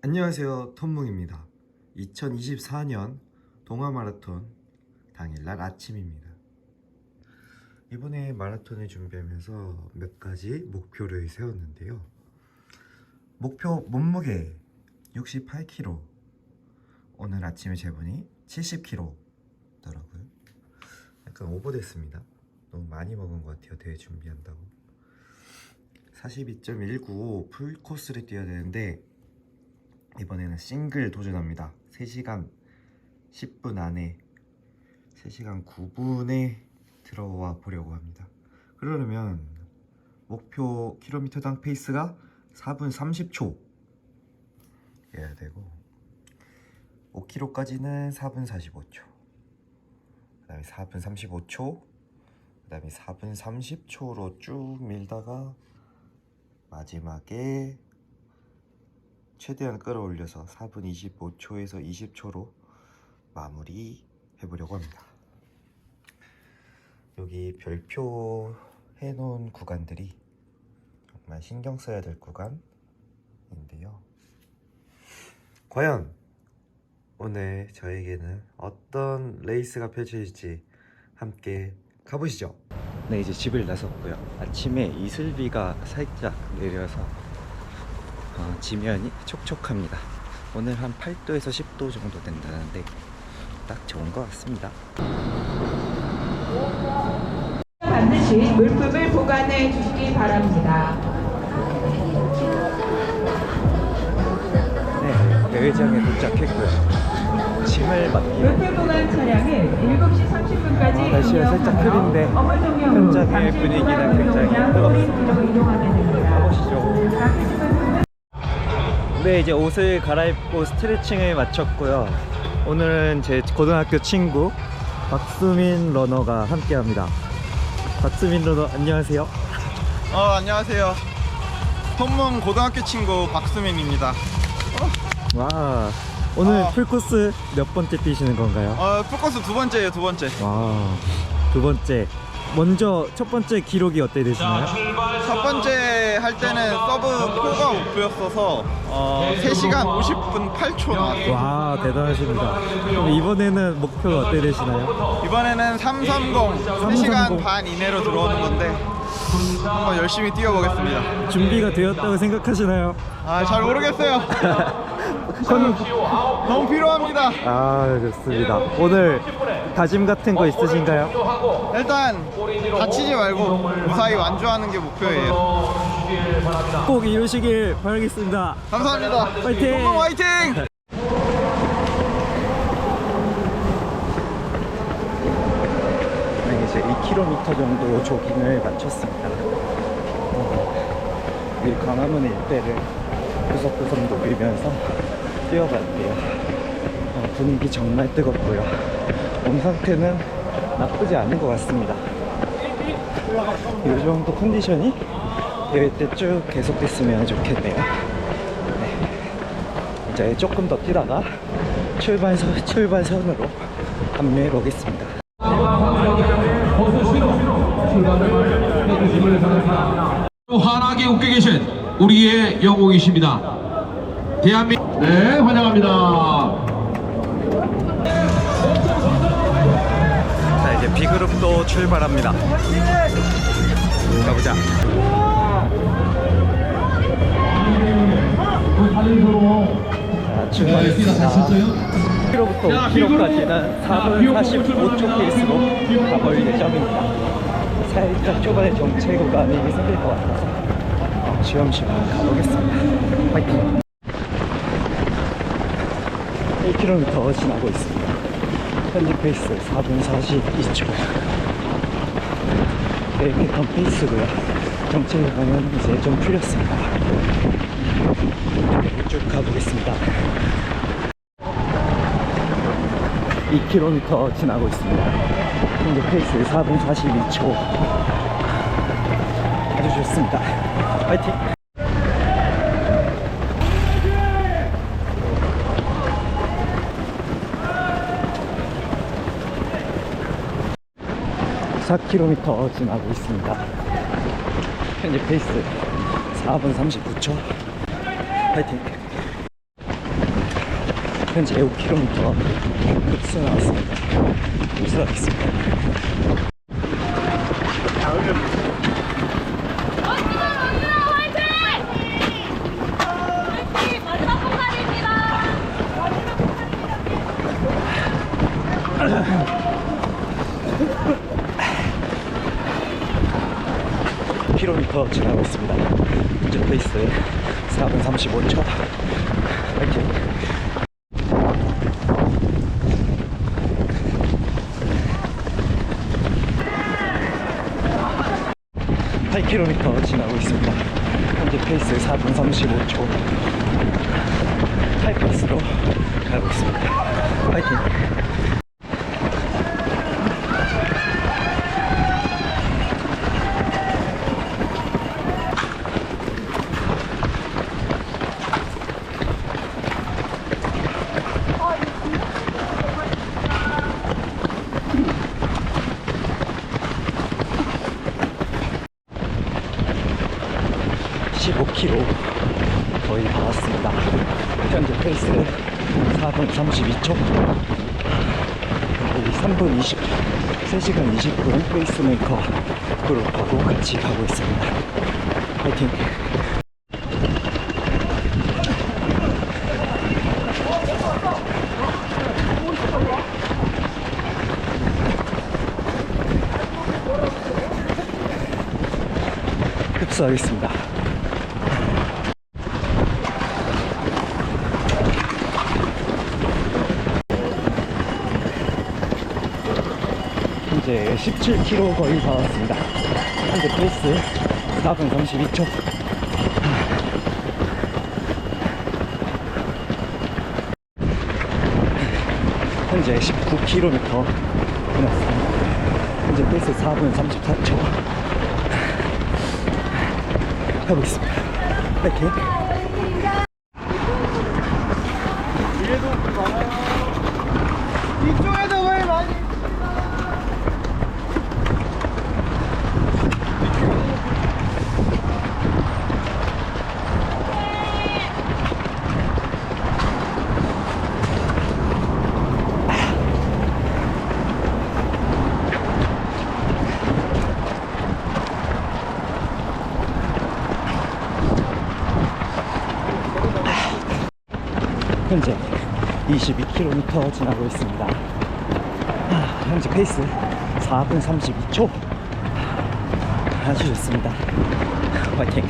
안녕하세요. 톰뭉입니다. 2024년 동아 마라톤 당일날 아침입니다. 이번에 마라톤을 준비하면서 몇 가지 목표를 세웠는데요. 목표 몸무게 68kg 오늘 아침에 재보니 70kg더라고요. 약간 오버됐습니다. 너무 많이 먹은 것 같아요 대회 준비한다고. 42.195 풀코스를 뛰어야 되는데 이번에는 싱글 도전합니다. 3시간 10분 안에 3시간 9분에 들어와 보려고 합니다. 그러려면 목표 킬로미터당 페이스가 4분 30초 해야 되고 5km까지는 4분 45초 그 다음에 4분 35초 그 다음에 4분 30초로 쭉 밀다가 마지막에 최대한 끌어올려서 4분 25초에서 20초로 마무리 해보려고 합니다. 여기 별표 해놓은 구간들이 정말 신경 써야 될 구간인데요. 과연 오늘 저에게는 어떤 레이스가 펼쳐질지 함께 가보시죠. 네 이제 집을 나섰고요. 아침에 이슬비가 살짝 내려서 어, 지면이 촉촉합니다. 오늘 한 8도에서 10도 정도 된다는데 딱 좋은 것 같습니다. 반드시 물품을 보관해 주시기 바랍니다. 네, 대회장에 도착했고요. 짐을 맡기러 물품 보관 차량은 7시 30분까지 아, 날씨가 살짝 흐린데 현장의 분위기는 굉장히 뜨겁습니다. 가보시죠. 네, 이제 옷을 갈아입고 스트레칭을 마쳤고요. 오늘은 제 고등학교 친구 박수민 러너가 함께 합니다. 박수민 러너 안녕하세요. 어 안녕하세요. 톰문 고등학교 친구 박수민입니다. 와, 오늘 아. 풀코스 몇 번째 뛰시는 건가요? 어 풀코스 두 번째예요 두 번째. 와, 두 번째. 먼저 첫 번째 기록이 어떻게 되시나요? 첫 번째 할 때는 서브 4가 목표였어서 어 3시간 50분 8초 나왔어요. 와, 대단하십니다. 그럼 이번에는 목표가 어떻게 되시나요? 이번에는 330 3시간 반 이내로 들어오는 건데 한번 열심히 뛰어보겠습니다. 준비가 되었다고 생각하시나요? 아 잘 모르겠어요. 저는 너무 필요합니다. 아, 좋습니다. 오늘 다짐 같은 거 있으신가요? 일단 다치지 말고 무사히 완주하는 게 목표예요. 꼭 이루시길 바라겠습니다. 감사합니다. 화이팅! 화이팅! 10km 정도 조깅을 마쳤습니다. 어, 이 광화문 일대를 구석구석 녹이면서 뛰어봤는데요. 어, 분위기 정말 뜨겁고요. 몸 상태는 나쁘지 않은 것 같습니다. 이 정도 컨디션이 대회 때 쭉 계속됐으면 좋겠네요. 네. 이제 조금 더 뛰다가 출발, 선, 출발 선으로 합류해 보겠습니다. 우리의 영웅이십니다. 대한민국. 네 환영합니다. 자 이제 B그룹도 출발합니다. 가보자. 자 출발했습니다. 1km부터 5km까지는 4분 45초 페이스로 가볼 예정입니다. 살짝 초반에 정체 구간이 생길 것 같아서 어, 쉬엄쉬엄 가보겠습니다. 화이팅! 1km 지나고 있습니다. 현재 페이스 4분 42초. 계획했던 페이스고요. 정체 구간은 이제 좀 풀렸습니다. 쭉 가보겠습니다. 2km 지나고 있습니다. 현재 페이스 4분 42초 아주 좋습니다 화이팅 4km 지나고 있습니다. 현재 페이스 4분 39초. 파이팅. 현재 5km 급수 나왔습니다. 급수하겠습니다. 원진아 원진아 화이팅! 화이팅! 마지막 공간입니다. 5km 지나고 있습니다. 현재 페이스 4분 35초. 파이팅. (8 km) 지나고 있습니다. 현재 페이스 4분 35초. 8페이스로 가고 있습니다. 파이팅. (15km) 거의 다 왔습니다. 현재 페이스 4분 32초. 여기 3분 20, 3시간 20분 페이스메이커 그룹하고 같이 가고 있습니다. 파이팅! 흡수하겠습니다. 현재 17km 거의 다 왔습니다. 현재 페이스 4분 32초. 현재 19km 끝났습니다. 현재 페이스 4분 34초. 해보겠습니다. 현재 22km 지나고 있습니다. 아, 현재 페이스 4분 32초. 아주 좋습니다. 화이팅!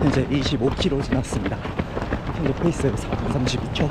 현재 25km 지났습니다. 현재 페이스 4분 32초.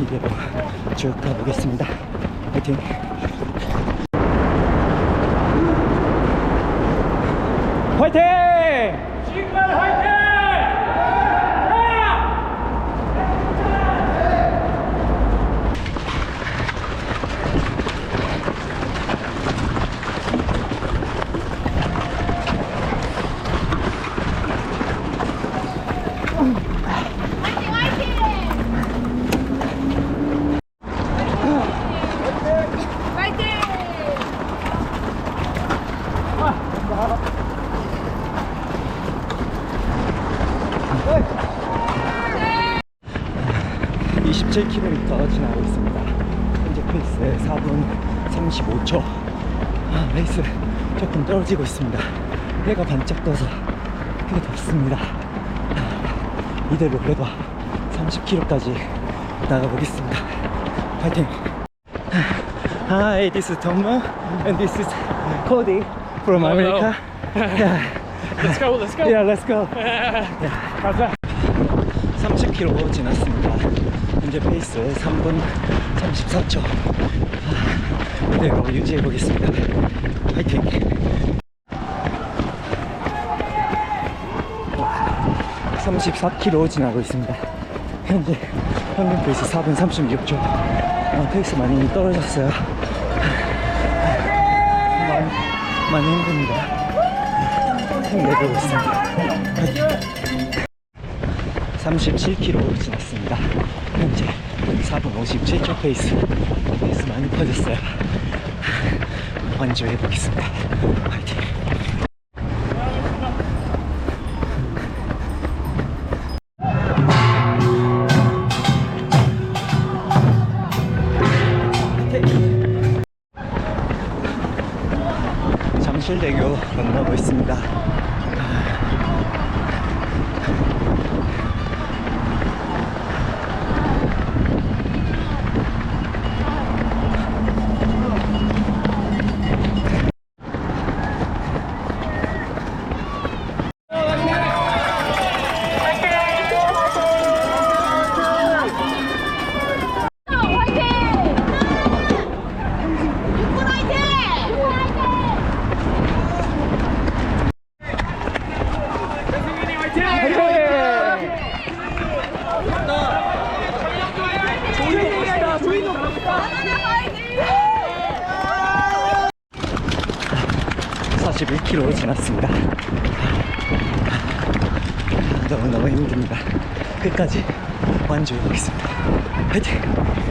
이대로 쭉 가보겠습니다. 화이팅! 화이팅! 정말 화이팅! 27km 지나고 있습니다. 현재 페이스 4분 35초. 아, 레이스 조금 떨어지고 있습니다. 해가 반짝 떠서 되게 덥습니다. 아, 이대로 그래도 30km까지 나가보겠습니다. 파이팅! Hi, this is Tomo, and this is Cody from America. Yeah. Let's go, let's go. Yeah, let's go. 가자. 30km 지났습니다. 현재 페이스 3분 34초. 아, 이대로 유지해 보겠습니다. 파이팅. 와, 34km 지나고 있습니다. 현재 평균 페이스 4분 36초. 아, 페이스 많이 떨어졌어요. 많이, 많이 힘듭니다. 힘내고 있습니다. 37km 지났습니다. 현재 4분 57초 페이스. 페이스 많이 퍼졌어요. 완주해 보겠습니다. 화이팅! 너무너무 힘듭니다. 끝까지 완주해 보겠습니다. 화이팅!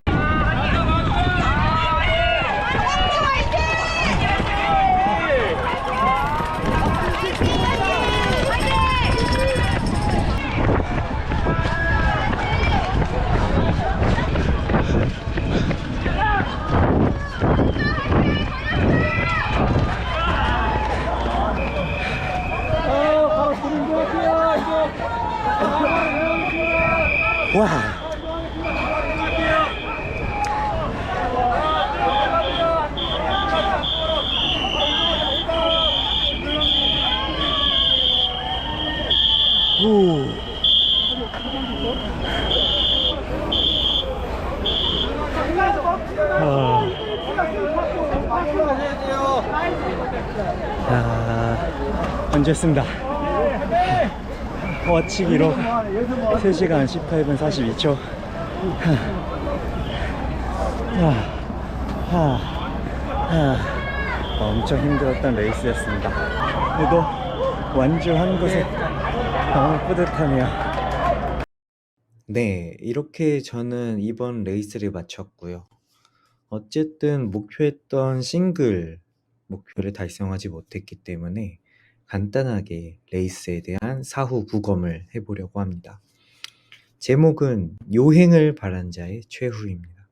와! 오. 아. 아, 완주했습니다. 워치 기록 3시간 18분 42초. 하, 하, 하. 엄청 힘들었던 레이스였습니다. 그래도 완주한 것에 너무 뿌듯하네요. 네, 이렇게 저는 이번 레이스를 마쳤고요. 어쨌든 목표했던 싱글 목표를 달성하지 못했기 때문에 간단하게 레이스에 대한 사후 부검을 해보려고 합니다. 제목은 요행을 바란 자의 최후입니다.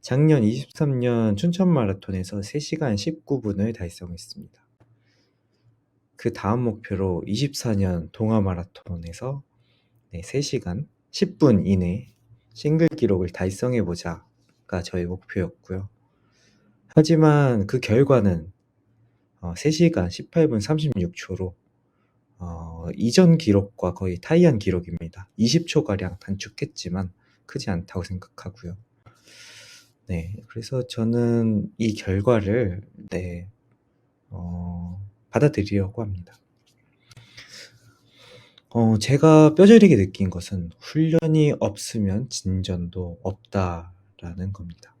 작년 23년 춘천 마라톤에서 3시간 19분을 달성했습니다. 그 다음 목표로 24년 동아 마라톤에서 네, 3시간 10분 이내 싱글 기록을 달성해 보자가 저의 목표였고요. 하지만 그 결과는 어, 3시간 18분 36초로 어, 이전 기록과 거의 타이한 기록입니다. 20초가량 단축했지만 크지 않다고 생각하고요. 네, 그래서 저는 이 결과를 네, 어, 받아들이려고 합니다. 어, 제가 뼈저리게 느낀 것은 훈련이 없으면 진전도 없다라는 겁니다.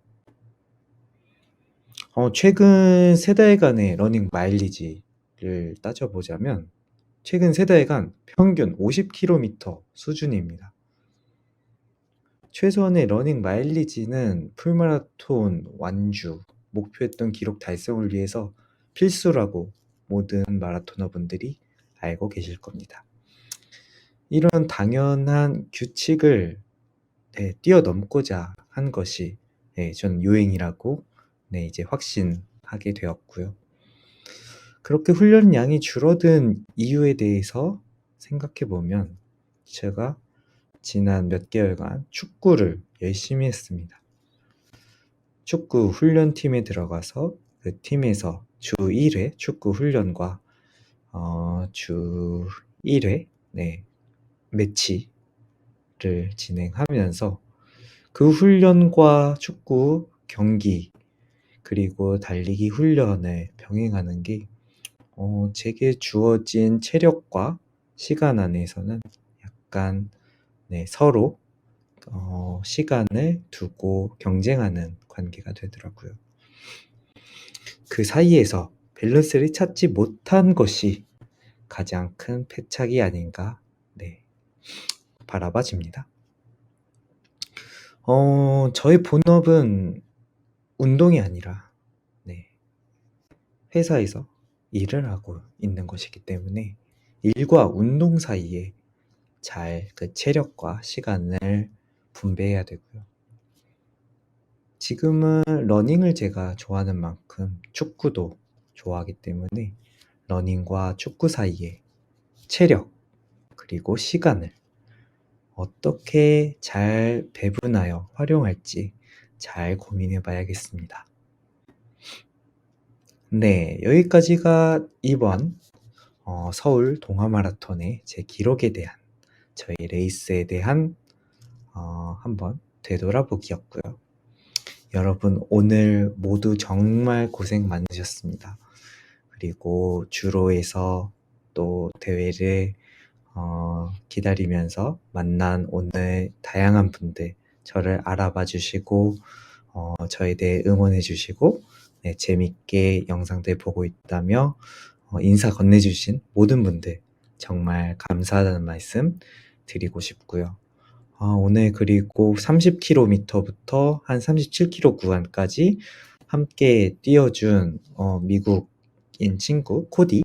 어, 최근 세 달간의 러닝 마일리지를 따져보자면 최근 세 달간 평균 50km 수준입니다. 최소한의 러닝 마일리지는 풀마라톤 완주, 목표했던 기록 달성을 위해서 필수라고 모든 마라토너 분들이 알고 계실 겁니다. 이런 당연한 규칙을 네, 뛰어넘고자 한 것이 네, 전 요행이라고 네, 이제 확신하게 되었고요. 그렇게 훈련량이 줄어든 이유에 대해서 생각해 보면 제가 지난 몇 개월간 축구를 열심히 했습니다. 축구 훈련팀에 들어가서 그 팀에서 주 1회 축구 훈련과 어, 주 1회 네, 매치를 진행하면서 그 훈련과 축구 경기 그리고 달리기 훈련을 병행하는 게 어, 제게 주어진 체력과 시간 안에서는 약간 네, 서로 어, 시간을 두고 경쟁하는 관계가 되더라고요. 그 사이에서 밸런스를 찾지 못한 것이 가장 큰 패착이 아닌가 네, 바라봐집니다. 어, 저의 본업은 운동이 아니라 회사에서 일을 하고 있는 것이기 때문에 일과 운동 사이에 잘 그 체력과 시간을 분배해야 되고요. 지금은 러닝을 제가 좋아하는 만큼 축구도 좋아하기 때문에 러닝과 축구 사이에 체력 그리고 시간을 어떻게 잘 배분하여 활용할지 잘 고민해 봐야겠습니다. 네, 여기까지가 이번 어, 서울 동아 마라톤의 제 기록에 대한 저희 레이스에 대한 어, 한번 되돌아보기였고요. 여러분 오늘 모두 정말 고생 많으셨습니다. 그리고 주로에서 또 대회를 어, 기다리면서 만난 오늘 다양한 분들 저를 알아봐 주시고 어, 저에 대해 응원해 주시고 네, 재밌게 영상들 보고 있다며 어, 인사 건네주신 모든 분들 정말 감사하다는 말씀 드리고 싶고요. 아, 오늘 그리고 30km부터 한 37km 구간까지 함께 뛰어준 어, 미국인 친구 코디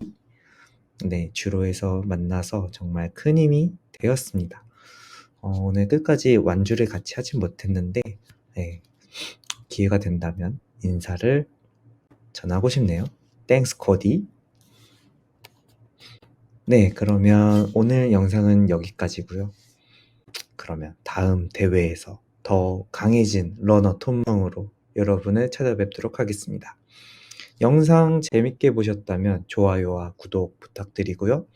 네, 주로에서 만나서 정말 큰 힘이 되었습니다. 어, 오늘 끝까지 완주를 같이 하진 못했는데 네, 기회가 된다면 인사를 전하고 싶네요. 땡스 코디. 네, 그러면 오늘 영상은 여기까지고요. 그러면 다음 대회에서 더 강해진 러너 톤멍으로 여러분을 찾아뵙도록 하겠습니다. 영상 재밌게 보셨다면 좋아요와 구독 부탁드리고요.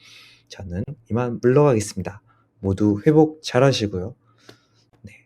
저는 이만 물러가겠습니다. 모두 회복 잘 하시고요.